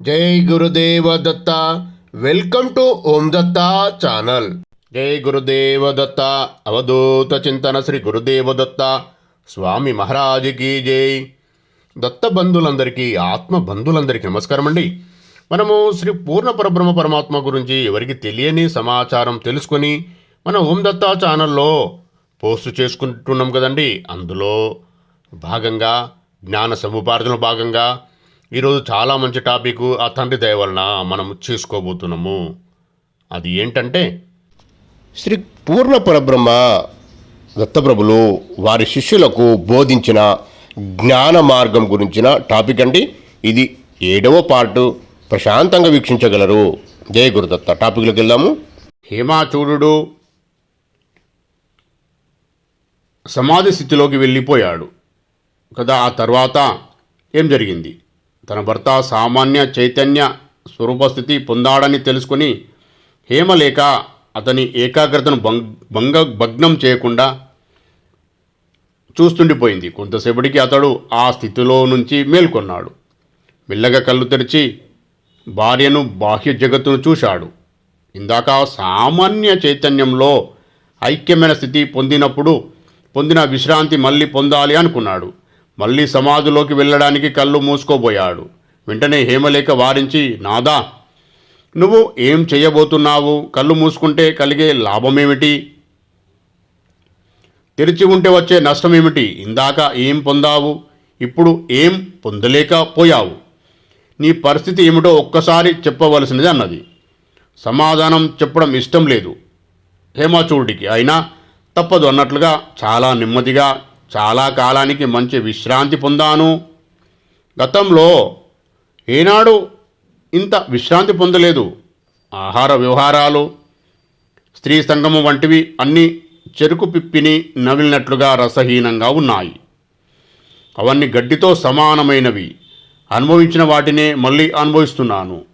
జై Gurudeva Datta welcome to Om Datta channel. జై గురుదేవ దత్త అవధూత చింతన శ్రీ గురుదేవ దత్త స్వామి మహారాజుకి జై. దత్త బంధువులందరికీ ఆత్మ బంధులందరికీ నమస్కారం అండి. మనము శ్రీ పూర్ణ పరబ్రహ్మ పరమాత్మ గురించి ఎవరికి తెలియని సమాచారం తెలుసుకొని మన ఓం దత్త ఛానల్లో పోస్ట్ చేసుకుంటున్నాం కదండి. అందులో భాగంగా జ్ఞాన సముపార్జన భాగంగా ఈరోజు చాలా మంచి టాపిక్ ఆ తండ్రి దయ వలన మనం చేసుకోబోతున్నాము. అది ఏంటంటే శ్రీ పూర్ణ పరబ్రహ్మ దత్తప్రభులు వారి శిష్యులకు బోధించిన జ్ఞాన మార్గం గురించిన టాపిక్ అండి. ఇది ఏడవ పార్టు. ప్రశాంతంగా వీక్షించగలరు. జయ గురుదత్త. టాపిక్లోకి వెళ్దాము. హేమాచూడు సమాధి స్థితిలోకి వెళ్ళిపోయాడు. కదా ఆ తర్వాత ఏం జరిగింది? తన భర్త సామాన్య చైతన్య స్వరూపస్థితి పొందాడని తెలుసుకొని హేమలేఖ అతని ఏకాగ్రతను భంగ్ భంగ భగ్నం చేయకుండా చూస్తుండిపోయింది. కొంతసేపటికి అతడు ఆ స్థితిలో నుంచి మేల్కొన్నాడు. మెల్లగా కళ్ళు తెరిచి భార్యను బాహ్య జగత్తును చూశాడు. ఇందాక సామాన్య చైతన్యంలో ఐక్యమైన స్థితి పొందినప్పుడు పొందిన విశ్రాంతి మళ్ళీ పొందాలి అనుకున్నాడు. మళ్ళీ సమాధిలోకి వెళ్ళడానికి కళ్ళు మూసుకోబోయాడు. వెంటనే హేమలేఖ వారించి నాదా నువ్వు ఏం చేయబోతున్నావు? కళ్ళు మూసుకుంటే కలిగే లాభమేమిటి? తెరిచి ఉంటే వచ్చే నష్టమేమిటి? ఇందాక ఏం పొందావు? ఇప్పుడు ఏం పొందలేకపోయావు నీ పరిస్థితి ఏమిటో ఒక్కసారి చెప్పవలసినది అన్నది. సమాధానం చెప్పడం ఇష్టం లేదు హేమాచూడికి అయినా తప్పదు అన్నట్లుగా చాలా నెమ్మదిగా చాలా కాలానికి మంచి విశ్రాంతి పొందాను. గతంలో ఏనాడు ఇంత విశ్రాంతి పొందలేదు. ఆహార వ్యవహారాలు స్త్రీ సంగమం వంటివి అన్నీ చెరుకు పిప్పిని నవిలినట్లుగా రసహీనంగా ఉన్నాయి. అవన్నీ గడ్డితో సమానమైనవి. అనుభవించిన వాటినే మళ్ళీ అనుభవిస్తున్నాను.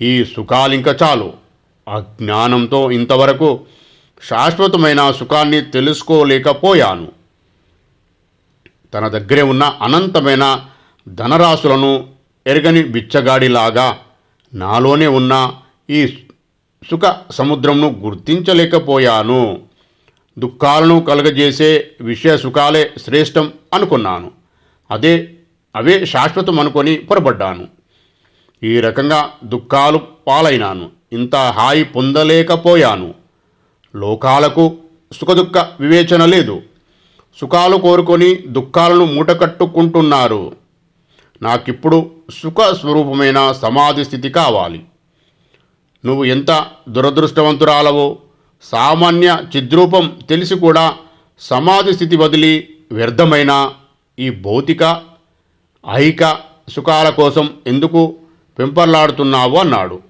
ఈ సుఖాలింక చాలు. అజ్ఞానంతో ఇంతవరకు శాశ్వతమైన సుఖాన్ని తెలుసుకోలేకపోయాను. తన దగ్గరే ఉన్న అనంతమైన ధనరాశులను ఎరగని బిచ్చగాడిలాగా నాలోనే ఉన్న ఈ సుఖ సముద్రంను గుర్తించలేకపోయాను. దుఃఖాలను కలగజేసే విషయ సుఖాలే శ్రేష్టం అనుకున్నాను. అదే అవే శాశ్వతం అనుకొని పొరపడ్డాను. ఈ రకంగా దుఃఖాలు పాలైనాను. ఇంత హాయి పొందలేకపోయాను. లోకాలకు సుఖదుఖ వివేచన లేదు. సుఖాలు కోరుకొని దుఃఖాలను మూటకట్టుకుంటున్నారు. నాకిప్పుడు సుఖ స్వరూపమైన సమాధి స్థితి కావాలి. నువ్వు ఎంత దురదృష్టవంతురాలవో సామాన్య చిద్రూపం తెలిసి కూడా సమాధి స్థితి వదిలి వ్యర్థమైన ఈ భౌతిక ఐక సుఖాల కోసం ఎందుకు పెంపర్లాడుతున్నావు అన్నాడు.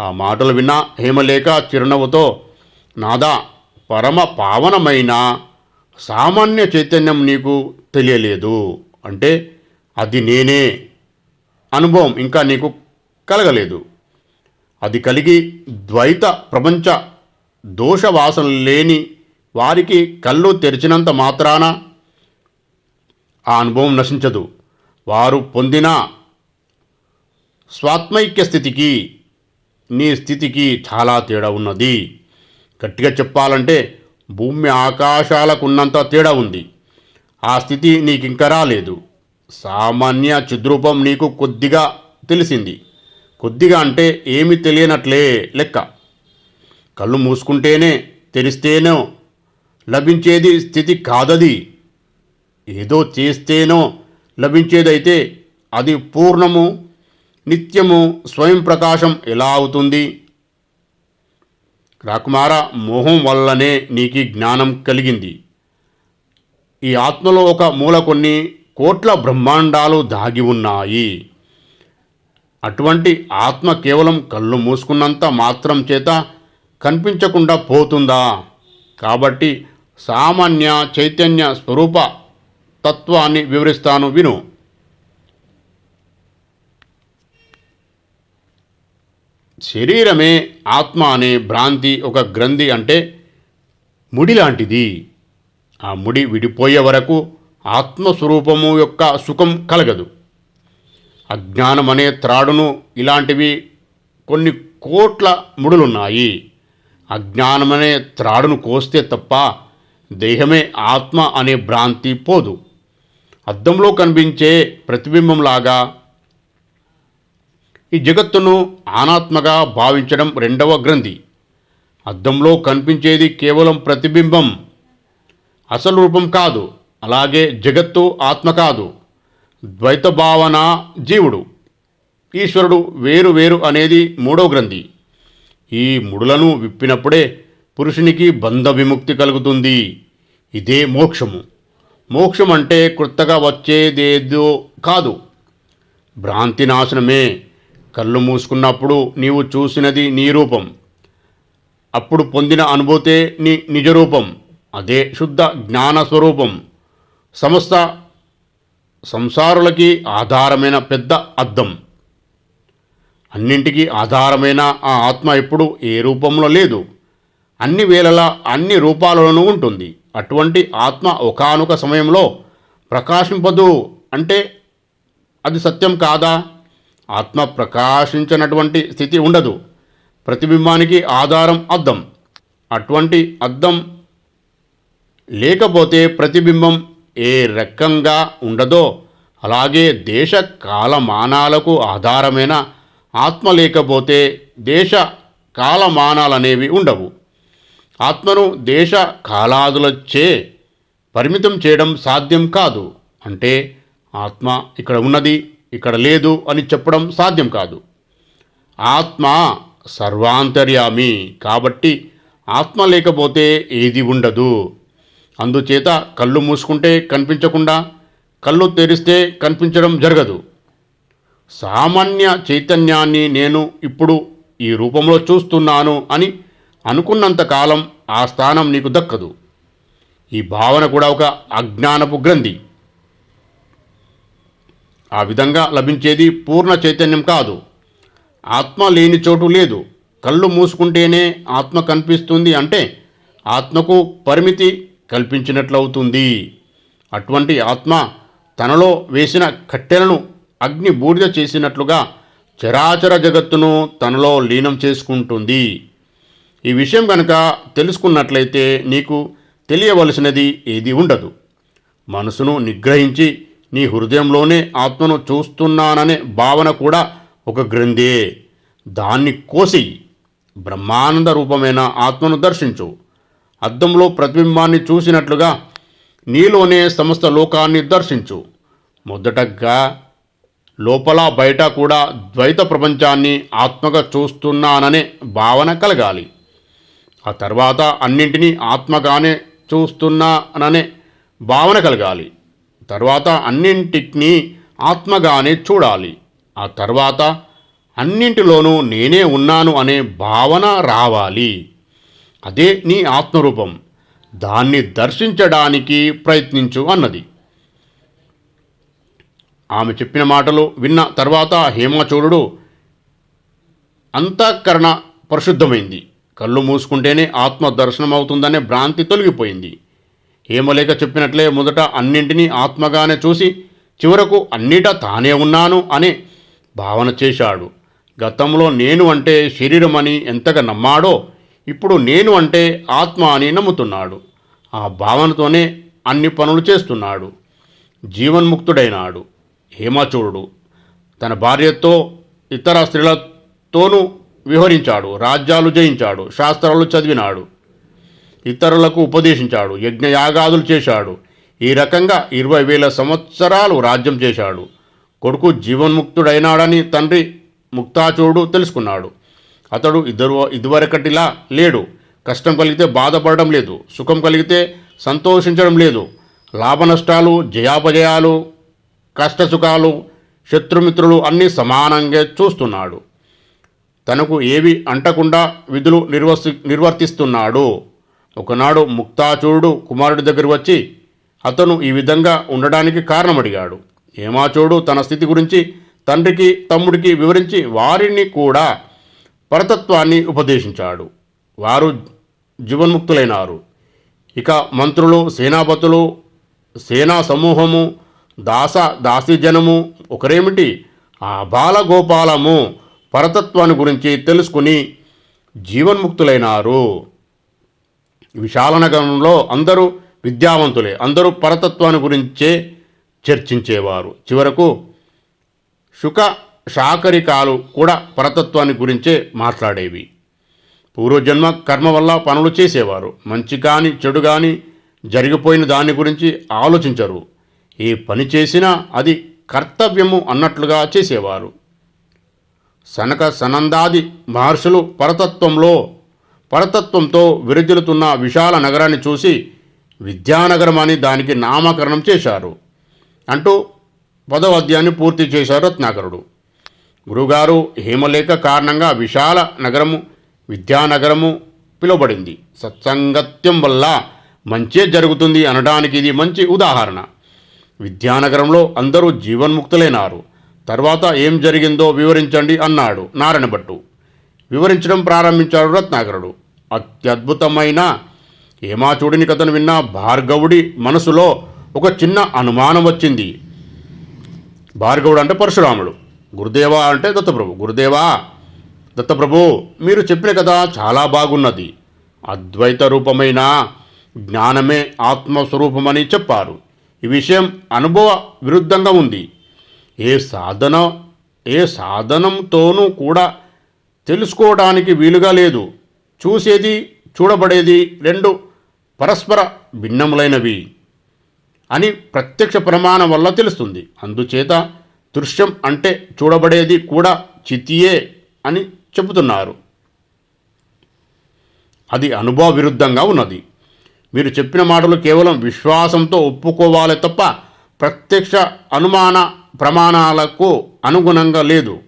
ఆ మాటలు విన్న హేమలేఖ చిరునవ్వుతో నాదా పరమ పావనమైన సామాన్య చైతన్యం నీకు తెలియలేదు అంటే అది నేనే అనుభవం ఇంకా నీకు కలగలేదు. అది కలిగి ద్వైత ప్రపంచ దోషవాసన లేని వారికి కళ్ళు తెరిచినంత మాత్రాన ఆ అనుభవం నశించదు. వారు పొందిన స్వాత్మైక్య స్థితికి నీ స్థితికి చాలా తేడా ఉన్నది. గట్టిగా చెప్పాలంటే భూమి ఆకాశాలకున్నంత తేడా ఉంది. ఆ స్థితి నీకు ఇంకా రాలేదు. సామాన్య చిద్రూపం నీకు కొద్దిగా తెలిసింది. కొద్దిగా అంటే ఏమి తెలియనట్లే లెక్క. కళ్ళు మూసుకుంటేనే తెరిస్తేనో లభించేది స్థితి కాదది. ఏదో చేస్తేనో లభించేదైతే అది పూర్ణము నిత్యము స్వయం ప్రకాశం ఎలా అవుతుంది? రాకుమార మోహం వల్లనే నీకు జ్ఞానం కలిగింది. ఈ ఆత్మలో ఒక మూల కొన్ని కోట్ల బ్రహ్మాండాలు దాగి ఉన్నాయి. అటువంటి ఆత్మ కేవలం కళ్ళు మూసుకున్నంత మాత్రం చేత కనిపించకుండా పోతుందా? కాబట్టి సామాన్య చైతన్య స్వరూప తత్వాన్ని వివరిస్తాను విను. శరీరమే ఆత్మ అనే భ్రాంతి ఒక గ్రంథి అంటే ముడి లాంటిది ఆ ముడి విడిపోయే వరకు ఆత్మస్వరూపము యొక్క సుఖం కలగదు. అజ్ఞానం అనే త్రాడును ఇలాంటివి కొన్ని కోట్ల ముడులున్నాయి. అజ్ఞానమనే త్రాడును కోస్తే తప్ప దేహమే ఆత్మ అనే భ్రాంతి పోదు. అద్దంలో కనిపించే ప్రతిబింబంలాగా ఈ జగత్తును అనాత్మగా భావించడం రెండవ గ్రంథి. అద్దంలో కనిపించేది కేవలం ప్రతిబింబం. అసలు రూపం కాదు అలాగే జగత్తు ఆత్మ కాదు. ద్వైత భావన జీవుడు. ఈశ్వరుడు వేరు వేరు అనేది మూడో గ్రంథి. ఈ ముడులను విప్పినప్పుడే పురుషునికి బంధ విముక్తి కలుగుతుంది. ఇదే మోక్షము. మోక్షం అంటే క్రొత్తగా వచ్చేదేదో కాదు. భ్రాంతి నాశనమే. కళ్ళు మూసుకున్నప్పుడు నీవు చూసినది నీ రూపం. అప్పుడు పొందిన అనుభూతే నీ నిజరూపం. అదే శుద్ధ జ్ఞాన స్వరూపం సమస్త సంసారులకి ఆధారమైన పెద్ద అద్దం. అన్నింటికీ ఆధారమైన ఆ ఆత్మ ఎప్పుడు ఏ రూపంలో లేదు. అన్ని వేళలా అన్ని రూపాలలోనూ ఉంటుంది. అటువంటి ఆత్మ ఒకానొక సమయంలో ప్రకాశింపదు. అంటే అది సత్యం కాదా? ఆత్మ ప్రకాశించినటువంటి స్థితి ఉండదు. ప్రతిబింబానికి ఆధారం అద్దం. అటువంటి అద్దం లేకపోతే ప్రతిబింబం ఏ రకంగా ఉండదో అలాగే దేశ కాలమానాలకు ఆధారమైన ఆత్మ లేకపోతే దేశ కాలమానాలనేవి ఉండవు. ఆత్మను దేశ కాలాదులచే పరిమితం చేయడం సాధ్యం కాదు. అంటే ఆత్మ ఇక్కడ ఉన్నది. ఇక్కడ లేదు అని చెప్పడం సాధ్యం కాదు. ఆత్మ సర్వాంతర్యామి కాబట్టి ఆత్మ లేకపోతే ఏది ఉండదు. అందుచేత కళ్ళు మూసుకుంటే కనిపించకుండా కళ్ళు తెరిస్తే కనిపించడం జరగదు. సామాన్య చైతన్యాన్ని నేను ఇప్పుడు ఈ రూపంలో చూస్తున్నాను అని అనుకున్నంతకాలం ఆ స్థానం నీకు దక్కదు. ఈ భావన కూడా ఒక అజ్ఞానపు గ్రంథి. ఆ విధంగా లభించేది పూర్ణ చైతన్యం కాదు. ఆత్మ లేని చోటు లేదు. కళ్ళు మూసుకుంటేనే ఆత్మ కనిపిస్తుంది అంటే ఆత్మకు పరిమితి కల్పించినట్లవుతుంది. అటువంటి ఆత్మ తనలో వేసిన కట్టెలను అగ్ని బూడిద చేసినట్లుగా చరాచర జగత్తును తనలో లీనం చేసుకుంటుంది. ఈ విషయం కనుక తెలుసుకున్నట్లయితే నీకు తెలియవలసినది ఏది ఉండదు. మనసును నిగ్రహించి నీ హృదయంలోనే ఆత్మను చూస్తున్నాననే భావన కూడా ఒక గ్రంథే. దాన్ని కోసి బ్రహ్మానంద రూపమైన ఆత్మను దర్శించు. అద్దంలో ప్రతిబింబాన్ని చూసినట్లుగా నీలోనే సమస్త లోకాన్ని దర్శించు. మొదటగా లోపల బయట కూడా ద్వైత ప్రపంచాన్ని ఆత్మగా చూస్తున్నాననే భావన కలగాలి. ఆ తర్వాత అన్నింటినీ ఆత్మగానే చూస్తున్నాననే భావన కలగాలి. తర్వాత అన్నింటినీ ఆత్మగానే చూడాలి. ఆ తర్వాత అన్నింటిలోనూ నేనే ఉన్నాను అనే భావన రావాలి. అదే నీ ఆత్మరూపం. దాన్ని దర్శించడానికి ప్రయత్నించు అన్నది. ఆమె చెప్పిన మాటలు విన్న తర్వాత హేమాచూరుడు అంతఃకరణ పరిశుద్ధమైంది. కళ్ళు మూసుకుంటేనే ఆత్మ దర్శనం అవుతుందనే భ్రాంతి తొలగిపోయింది. హేమలేఖ చెప్పినట్లే మొదట అన్నింటినీ ఆత్మగానే చూసి చివరకు అన్నిట తానే ఉన్నాను అనే భావన చేశాడు. గతంలో నేను అంటే శరీరం అని ఎంతగా నమ్మాడో ఇప్పుడు నేను అంటే ఆత్మ అని నమ్ముతున్నాడు. ఆ భావనతోనే అన్ని పనులు చేస్తున్నాడు. జీవన్ముక్తుడైనాడు. హేమాచూరుడు. తన భార్యతో ఇతర స్త్రీలతోనూ వివరించాడు రాజ్యాలు జయించాడు. శాస్త్రాలు చదివినాడు. ఇతరులకు ఉపదేశించాడు యజ్ఞయాగాదులు చేశాడు. ఈ రకంగా ఇరవై వేల సంవత్సరాలు రాజ్యం చేశాడు. కొడుకు జీవన్ముక్తుడైనాడని తండ్రి ముక్తాచూడు తెలుసుకున్నాడు. అతడు ఇద్దరు ఇదివరకటిలా లేడు. కష్టం కలిగితే బాధపడడం లేదు. సుఖం కలిగితే సంతోషించడం లేదు. లాభ నష్టాలు జయాపజయాలు కష్టసుఖాలు శత్రుమిత్రులు అన్నీ సమానంగా చూస్తున్నాడు. తనకు ఏవి అంటకుండా విధులు నిర్వర్తి నిర్వర్తిస్తున్నాడు. ఒకనాడు ముక్తాచూడు కుమారుడి దగ్గర వచ్చి అతను ఈ విధంగా ఉండడానికి కారణమడిగాడు. హేమాచూడు తన స్థితి గురించి తండ్రికి తమ్ముడికి వివరించి వారిని కూడా పరతత్వాన్ని ఉపదేశించాడు. వారు జీవన్ముక్తులైనారు. ఇక మంత్రులు సేనాపతులు సేనా సమూహము దాస దాసీజనము ఒకరేమిటి? ఆ బాలగోపాలము పరతత్వాన్ని గురించి తెలుసుకుని జీవన్ముక్తులైనారు. విశాలనగరంలో అందరూ విద్యావంతులే అందరూ పరతత్వాన్ని గురించే చర్చించేవారు. చివరకు శుక శాకరికాలు కూడా పరతత్వాన్ని గురించే మాట్లాడేవి. పూర్వజన్మ కర్మ వల్ల పనులు చేసేవారు. మంచి కానీ చెడు కానీ జరిగిపోయిన దాని గురించి ఆలోచించరు. ఏ పని చేసినా అది కర్తవ్యము అన్నట్లుగా చేసేవారు. సనక సనందాది మహర్షులు పరతత్వంలో పరతత్వంతో విరజిల్లుతున్న విశాల నగరాన్ని చూసి విద్యానగరం అని దానికి నామకరణం చేశారు. అంటూ పదవ అధ్యాయాన్ని పూర్తి చేశారు రత్నాకరుడు. గురుగారు హేమలేఖ కారణంగా విశాల నగరము విద్యానగరము పిలువబడింది. సత్సంగత్యం వల్ల మంచే జరుగుతుంది అనడానికి ఇది మంచి ఉదాహరణ. విద్యానగరంలో అందరూ జీవన్ముక్తులైనారు. తర్వాత ఏం జరిగిందో వివరించండి అన్నాడు నారాయణభట్టు. వివరించడం ప్రారంభించాడు రత్నాకరుడు. అత్యద్భుతమైన ఏమాచూడిని కథను విన్న భార్గవుడి మనసులో ఒక చిన్న అనుమానం వచ్చింది. భార్గవుడు అంటే పరశురాముడు. గురుదేవా అంటే దత్తప్రభు. గురుదేవా దత్తప్రభు మీరు చెప్పిన కథ చాలా బాగున్నది. అద్వైత రూపమైన జ్ఞానమే ఆత్మస్వరూపమని చెప్పారు. ఈ విషయం అనుభవ విరుద్ధంగా ఉంది. ఏ సాధన ఏ సాధనంతోనూ కూడా తెలుసుకోవడానికి వీలుగా లేదు. చూసేది చూడబడేది రెండు పరస్పర భిన్నములైనవి అని ప్రత్యక్ష ప్రమాణం వల్ల తెలుస్తుంది. అందుచేత దృశ్యం అంటే చూడబడేది కూడా చితియే అని చెబుతున్నారు. అది అనుభవ విరుద్ధంగా ఉన్నది. మీరు చెప్పిన మాటలు కేవలం విశ్వాసంతో ఒప్పుకోవాలి తప్ప ప్రత్యక్ష అనుమాన ప్రమాణాలకు అనుగుణంగా లేదు.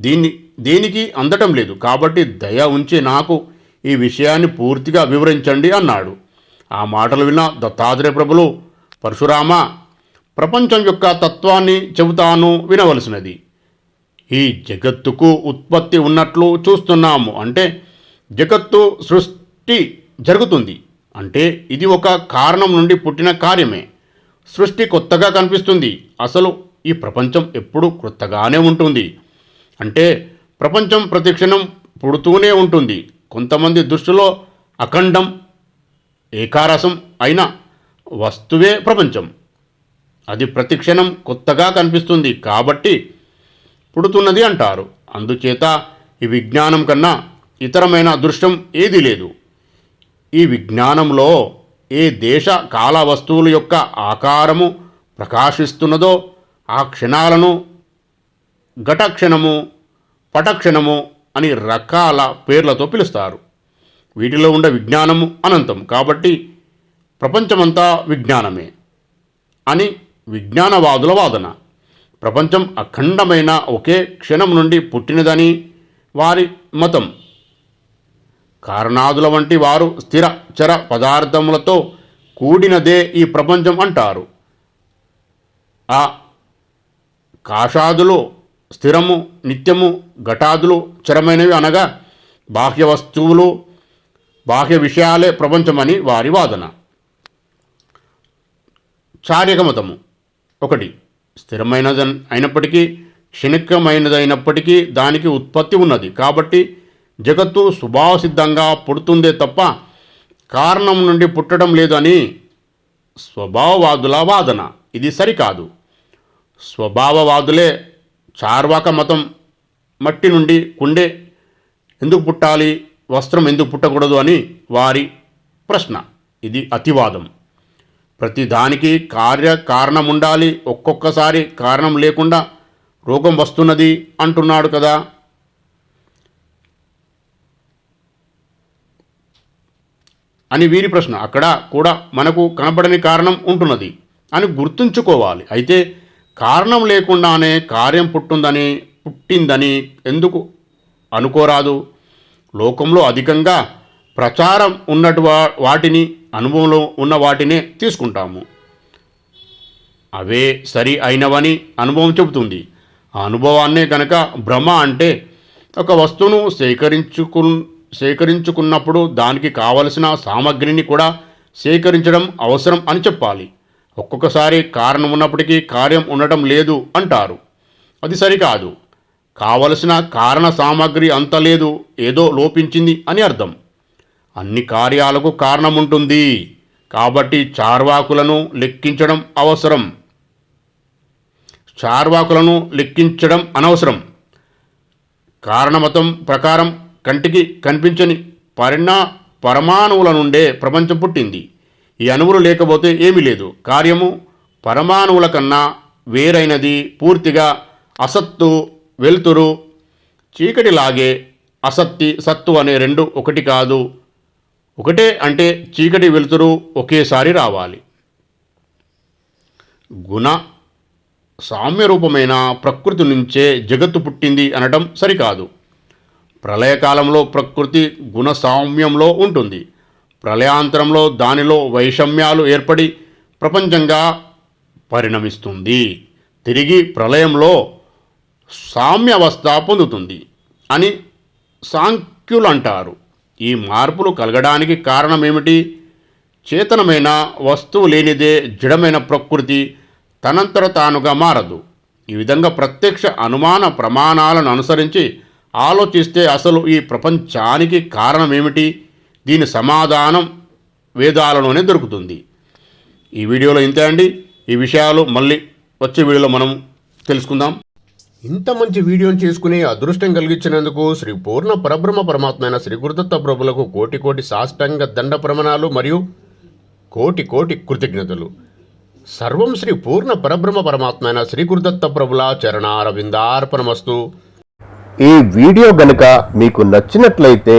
దీన్ని దేనికి అందటం లేదు. కాబట్టి దయ ఉంచి నాకు ఈ విషయాన్ని పూర్తిగా వివరించండి అన్నాడు. ఆ మాటలు విన్న దత్తాత్రేయ ప్రభులు పరశురామ ప్రపంచం యొక్క తత్వాన్ని చెబుతాను వినవలసినది. ఈ జగత్తుకు ఉత్పత్తి ఉన్నట్లు చూస్తున్నాము. అంటే జగత్తు సృష్టి జరుగుతుంది. అంటే ఇది ఒక కారణం నుండి పుట్టిన కార్యమే. సృష్టి కొత్తగా కనిపిస్తుంది. అసలు ఈ ప్రపంచం ఎప్పుడూ కొత్తగానే ఉంటుంది. అంటే ప్రపంచం ప్రతిక్షణం పుడుతూనే ఉంటుంది. కొంతమంది దృష్టిలో అఖండం ఏకారసం అయిన వస్తువే ప్రపంచం. అది ప్రతిక్షణం కొత్తగా కనిపిస్తుంది కాబట్టి పుడుతున్నది అంటారు. అందుచేత ఈ విజ్ఞానం కన్నా ఇతరమైన అదృష్టం ఏదీ లేదు. ఈ విజ్ఞానంలో ఏ దేశ కాల వస్తువుల యొక్క ఆకారము ప్రకాశిస్తున్నదో ఆ క్షణాలను ఘటక్షణము పటక్షణము అని రకాల పేర్లతో పిలుస్తారు. వీటిలో ఉండే విజ్ఞానము అనంతం కాబట్టి ప్రపంచమంతా విజ్ఞానమే అని విజ్ఞానవాదుల వాదన. ప్రపంచం అఖండమైన ఒకే క్షణం నుండి పుట్టినదని వారి మతం. కారణాదుల వంటి వారు స్థిర చర పదార్థములతో కూడినదే ఈ ప్రపంచం అంటారు. ఆ కాషాదులు స్థిరము నిత్యము ఘటాదులు చరమైనవి అనగా బాహ్య వస్తువులు బాహ్య విషయాలే ప్రపంచమని వారి వాదన. చార్యకమతము ఒకటి. స్థిరమైనది అయినప్పటికీ క్షణికమైనదైనప్పటికీ దానికి ఉత్పత్తి ఉన్నది. కాబట్టి జగత్తు స్వభావసిద్ధంగా పుడుతుందే తప్ప కారణం నుండి పుట్టడం లేదని స్వభావవాదుల వాదన. ఇది సరికాదు. స్వభావవాదులే చార్వాక మతం మట్టి నుండి కుండే ఎందుకు పుట్టాలి వస్త్రం ఎందుకు పుట్టకూడదు అని వారి ప్రశ్న. ఇది అతివాదం. ప్రతి దానికి కార్య కారణం ఉండాలి ఒక్కొక్కసారి కారణం లేకుండా రోగం వస్తున్నది అంటున్నాడు కదా. అని వీరి ప్రశ్న. అక్కడ కూడా మనకు కనబడని కారణం ఉంటున్నది అని గుర్తుంచుకోవాలి. అయితే కారణం లేకుండానే కార్యం పుట్టుందని పుట్టిందని ఎందుకు అనుకోరాదు? లోకంలో అధికంగా ప్రచారం ఉన్నటు వాటిని అనుభవంలో ఉన్న వాటినే తీసుకుంటాము. అవే సరి అయినవని అనుభవం చెబుతుంది. ఆ అనుభవాన్నే కనుక భ్రమ అంటే ఒక వస్తువును సేకరించుకు సేకరించుకున్నప్పుడు దానికి కావలసిన సామగ్రిని కూడా సేకరించడం అవసరం అని చెప్పాలి. ఒక్కొక్కసారి కారణం ఉన్నప్పటికీ కార్యం ఉండటం లేదు అంటారు. అది సరికాదు. కావలసిన కారణ సామాగ్రి అంత లేదు ఏదో లోపించింది అని అర్థం. అన్ని కార్యాలకు కారణం ఉంటుంది. కాబట్టి చార్వాకులను లెక్కించడం అవసరం. చార్వాకులను లెక్కించడం అనవసరం. కారణమతం ప్రకారం కంటికి కనిపించని పరిణా పరమాణువుల నుండే ప్రపంచం పుట్టింది. ఈ అణువులు లేకపోతే ఏమీ లేదు. కార్యము పరమాణువుల కన్నా వేరైనది పూర్తిగా అసత్తు వెలుతురు చీకటిలాగే అసత్తి సత్తు అనే రెండు ఒకటి కాదు. ఒకటే అంటే చీకటి వెలుతురు ఒకేసారి రావాలి. గుణ సామ్యరూపమైన ప్రకృతి నుంచే జగత్తు పుట్టింది అనడం సరికాదు. ప్రళయకాలంలో ప్రకృతి గుణ సామ్యంలో ఉంటుంది. ప్రళయాంతరంలో దానిలో వైషమ్యాలు ఏర్పడి ప్రపంచంగా పరిణమిస్తుంది. తిరిగి ప్రళయంలో సామ్యావస్థ పొందుతుంది అని సాంఖ్యులు అంటారు ఈ మార్పులు కలగడానికి కారణమేమిటి? చేతనమైన వస్తువు లేనిదే జడమైన ప్రకృతి తనంతర తానుగా మారదు. ఈ విధంగా ప్రత్యక్ష అనుమాన ప్రమాణాలను అనుసరించి ఆలోచిస్తే అసలు ఈ ప్రపంచానికి కారణమేమిటి? దీని సమాధానం వేదాలలోనే దొరుకుతుంది. ఈ వీడియోలో ఇంతే అండి. ఈ విషయాలు మళ్ళీ వచ్చే వీడియోలో మనం తెలుసుకుందాం. ఇంత మంచి వీడియోని చేసుకుని అదృష్టం కలిగించినందుకు శ్రీ పూర్ణ పరబ్రహ్మ పరమాత్మైన శ్రీ గురుదత్త ప్రభులకు కోటి కోటి సాష్టాంగ దండ ప్రమాణాలు మరియు కోటి కోటి కృతజ్ఞతలు. సర్వం శ్రీ పూర్ణ పరబ్రహ్మ పరమాత్మైన శ్రీ గురుదత్త ప్రభుల చరణారవిందార్పణమస్తు. ఈ వీడియో గనుక మీకు నచ్చినట్లయితే